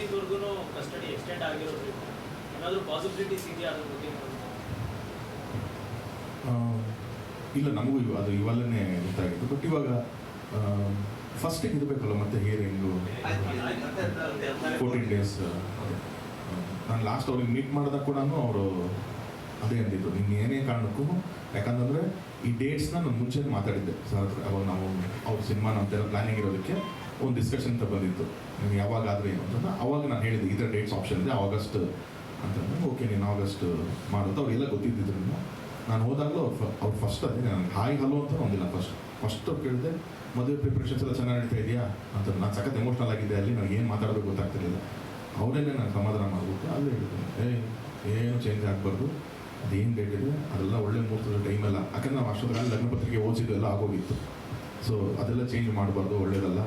ಫೋರ್ಟೀನ್ವರೆಗೂ custody extend ಆಗಿರೋದ್ರಿಂದ ಏನಾದರೂ possibilities ಇದೆಯಾ ಅದ್ರ ಬಗ್ಗೆ ಆ, ಇಲ್ಲ ನಮಗೂ ಇವ ಅದು ಇವಾಗಲೇ ಗೊತ್ತಾಗಿತ್ತು. ಬಟ್ ಇವಾಗ ಫಸ್ಟ್ ಇರಬೇಕಲ್ಲ ಮತ್ತೆ ಹಿಯರಿಂಗು ಫೋರ್ಟೀನ್ ಡೇಸ್ ನಾನು ಲಾಸ್ಟ್ ಅವ್ರಿಗೆ ಮೀಟ್ ಮಾಡಿದಾಗ ಕೂಡ ಅವರು ಅದೇ ಅಂದಿದ್ದು ನಿಮ್ಗೆ ಏನೇ ಕಾರಣಕ್ಕೂ ಯಾಕಂತಂದರೆ ಈ ಡೇಟ್ಸ್ನ ನಾನು ಮುಂಚೆ ಮಾತಾಡಿದ್ದೆ. ಸರ್ ಹತ್ರ ಅವಾಗ ನಾವು ಅವ್ರ ಸಿನಿಮಾ ನಮ್ಮ ಪ್ಲಾನಿಂಗ್ ಇರೋದಕ್ಕೆ. ಒಂದು ಡಿಸ್ಕಷನ್ ಅಂತ ಬಂದಿತ್ತು. ನಿಮ್ಗೆ ಯಾವಾಗ ಆದರೆ ಏನು ಅಂತ ಅವಾಗ ನಾನು ಹೇಳಿದೆ ಈ ಡೇಟ್ಸ್ ಆಪ್ಷನ್ ಇದೆ ಆಗಸ್ಟ್ ಅಂತಂದ್ರೆ ಓಕೆ ನೀನು ಆಗಸ್ಟ್ ಮಾಡೋದು. ಅವ್ರಿಗೆಲ್ಲ ಗೊತ್ತಿದ್ದಿದ್ರು ನಾನು ಹೋದಾಗಲೂ ಅವ್ರು ಅವ್ರು ಫಸ್ಟ್ ಅದೇ ನನಗೆ ಹಾಯ್ ಹಲೋ ಅಂತ ಒಂದಿಲ್ಲ ಫಸ್ಟ್ ಫಸ್ಟ್ ಅವ್ರು ಕೇಳಿದೆ, ಮದುವೆ ಪ್ರಿಪ್ರೇಷನ್ಸ್ ಎಲ್ಲ ಚೆನ್ನಾಗಿ ನಡೀತಾ ಇದೆಯಾ? ಅಂತ ನಾನು ಸಖತ್ ಎಮೋಷ್ನಲ್ ಆಗಿದ್ದೆ ಅಲ್ಲಿ ನನಗೆ ಏನು ಮಾತಾಡಬೇಕು ಗೊತ್ತಾಗ್ತಿರಲಿಲ್ಲ. ಅವರೇನೆ ನಾನು ಸಮಾಧಾನ ಮಾಡಿಬಿಟ್ಟು ಅಲ್ಲೇ ಹೇಳಿದ್ದೆ ಏ ಏನು ಚೇಂಜ್ ಆಗಬಾರ್ದು? ಅದೇನು ಡೇಟ್ ಇದೆ? ಅದೆಲ್ಲ ಒಳ್ಳೆ ಮುಹೂರ್ತದ ಟೈಮೆಲ್ಲ ಯಾಕಂದ್ರೆ ನಾವು ಅಷ್ಟೊತ್ತಿಗೆ ಲಗ್ನ ಪತ್ರಿಕೆ ಓದಿದ್ದು ಎಲ್ಲ ಆಗೋಗಿತ್ತು. ಸೊ ಅದೆಲ್ಲ ಚೇಂಜ್ ಮಾಡಬಾರ್ದು, ಒಳ್ಳೇದಲ್ಲ.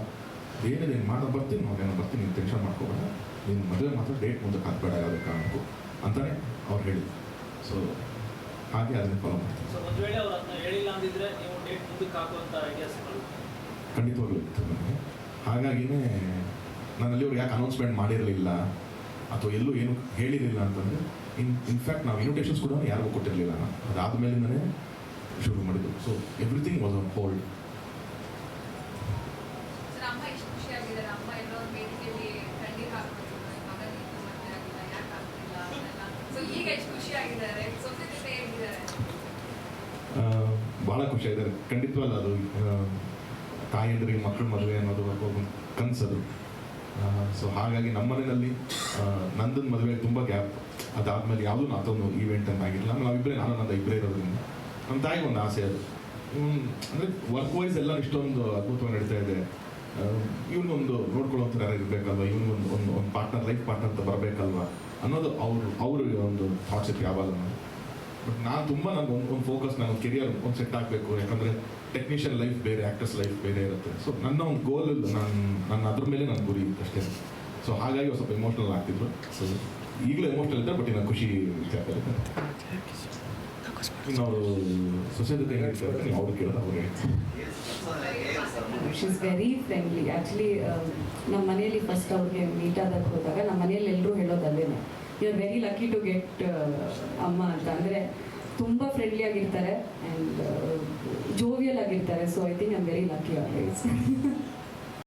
ಏನಿದೆ ನೀನು ಮಾಡೋ ಬರ್ತೀನಿ. ಮಗನ ಬರ್ತೀನಿ ನೀನು ಟೆನ್ಷನ್ ಮಾಡ್ಕೋಬೇಡ. ನೀನು ಮದುವೆ ಮಾತ್ರ ಡೇಟ್ ಮುಂದಕ್ಕೆ ಹಾಕ್ಬೇಡ ಯಾವುದೇ ಕಾರಣಕ್ಕೂ ಅಂತಲೇ ಅವ್ರು ಹೇಳಿದ್ರು. ಸೊ ಹಾಗೆ ಅದನ್ನು ಫಾಲೋ ಮಾಡ್ತೀನಿ ಅವ್ರು ಖಂಡಿತವಾಗ್ಲೂ ಇತ್ತು ನನಗೆ ಹಾಗಾಗಿನೇ ನಾನು ಅಲ್ಲಿ ಯಾಕೆ ಅನೌನ್ಸ್ಮೆಂಟ್ ಮಾಡಿರಲಿಲ್ಲ ಅಥವಾ ಎಲ್ಲೂ ಏನು ಹೇಳಿರಲಿಲ್ಲ ಅಂತಂದರೆ ಇನ್ ಇನ್ಫ್ಯಾಕ್ಟ್ ನಾವು ಇನ್ವಿಟೇಷನ್ಸ್ ಕೂಡ ಯಾರಿಗೂ ಕೊಟ್ಟಿರಲಿಲ್ಲ. ನಾನು ಅದಾದಮೇಲಿಂದನೇ ಶುರು ಮಾಡಿದ್ದು. So everything was on hold ಭಾಳ ಖುಷಿ ಆಗಿದೆ ಖಂಡಿತವಲ್ಲ ಅದು ಆ, ತಾಯಂದ್ರಿಗೆ ಮಕ್ಕಳ ಮದುವೆ ಅನ್ನೋದು ಒಂದು ಕನಸದು. ಸೊ ಹಾಗಾಗಿ ನಮ್ಮ ಮನೆಯಲ್ಲಿ ನಂದನ್ ಮದುವೆ ತುಂಬ ಗ್ಯಾಪ್. ಅದಾದಮೇಲೆ ಯಾವುದೂ ನಾತೊಂದು ಈವೆಂಟ್ ಅಂತ ಆಗಿರಲಿಲ್ಲ ನಾವಿಬ್ಬರೇ ನಾನು ನನ್ನ ಇಬ್ಬರೇ ಇರೋದ್ರಿಂದ. ನಮ್ಮ ತಾಯಿಗೆ ಒಂದು ಆಸೆ ಅದು. ಅಂದರೆ ವರ್ಕ್ ವೈಸ್ ಎಲ್ಲ ಇಷ್ಟೊಂದು ಅದ್ಭುತವಾಗಿ ನಡೀತಾ ಇದೆ. ಇರಬೇಕಲ್ವ ಇವನು ಒಂದು ಒಂದು ಒಂದು ಪಾರ್ಟ್ನರ್ ಲೈಫ್ ಪಾರ್ಟ್ನರ್ ಅಂತ ಬರಬೇಕಲ್ವ? ಅನ್ನೋದು ಅವರು ಅವರು ಒಂದು ಥಾಟ್ಸ್ ಇತ್ತು ಯಾವಾಗ ಬಟ್ ನಾನು ತುಂಬ ನನಗೆ ಒಂದು ಒಂದು ಫೋಕಸ್ ನಾನು ಕೆರಿಯರ್ ಒಂದು ಸೆಟ್ ಆಗಬೇಕು. ಯಾಕಂದರೆ ಟೆಕ್ನಿಷಿಯನ್ ಲೈಫ್ ಬೇರೆ ಆ್ಯಕ್ಟರ್ಸ್ ಲೈಫ್ ಬೇರೆ ಇರುತ್ತೆ. ಸೊ ನನ್ನ ಒಂದು ಗೋಲ್ ನಾನು ನನ್ನ ಅದ್ರ ಮೇಲೆ ನನ್ನ ಗುರಿ ಅಷ್ಟೇ. ಸೊ ಹಾಗಾಗಿ ಸ್ವಲ್ಪ ಎಮೋಷ್ನಲ್ ಆಗ್ತಿದ್ರು. ಸೊ ಈಗಲೂ ಎಮೋಷ್ನಲ್ ಇದ್ದಾರೆ ಬಟ್ ಇನ್ನು ಖುಷಿ ಇರುತ್ತೆ ಇನ್ನು ಅವರು ಸೊಸೈಟಿ ಹೆಂಗಿರ್ತಾರೆ ನೀವು ಅವ್ರು ಕೇಳೋದು ಅವ್ರಿಗೆ she is very friendly actually ನಮ್ಮ ಮನೆಯಲ್ಲಿ ಫಸ್ಟ್ ಅವ್ರಿಗೆ ಮೀಟ್ ಆದಾಗ ಹೋದಾಗ ನಮ್ಮ ಮನೆಯಲ್ಲಿ ಎಲ್ಲರೂ ಹೇಳೋದಲ್ಲೇ you are very lucky to get ಅಮ್ಮ ಅಂತ. ಅಂದರೆ ತುಂಬ ಫ್ರೆಂಡ್ಲಿ ಆಗಿರ್ತಾರೆ ಆ್ಯಂಡ್ ಜೋವಿಯಲ್ ಆಗಿರ್ತಾರೆ. So I think I am very lucky always